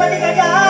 pati kaya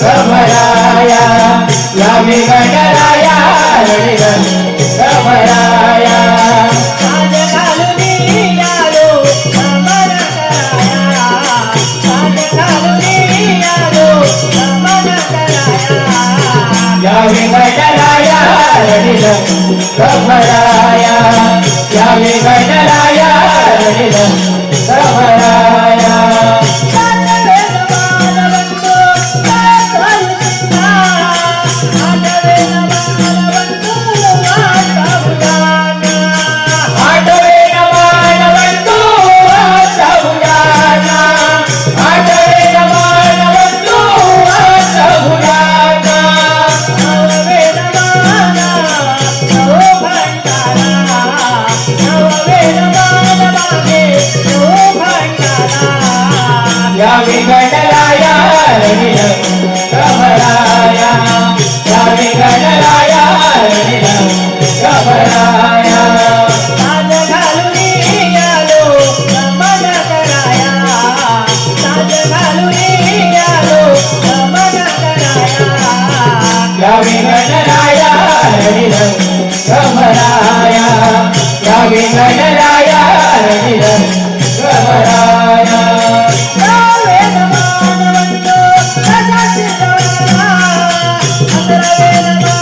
समराया लावी गणराया रणगण समराया. आज घालून आलो समराया. आज घालून आलो समराया लावी गणराया रणगण समराया. गणराया रमराया स्वामी गणराया रमराया साज घालून आलो नमन कराया साज घालून आलो नमन कराया स्वामी गणराया रमराया स्वामी गणराया Hallelujah.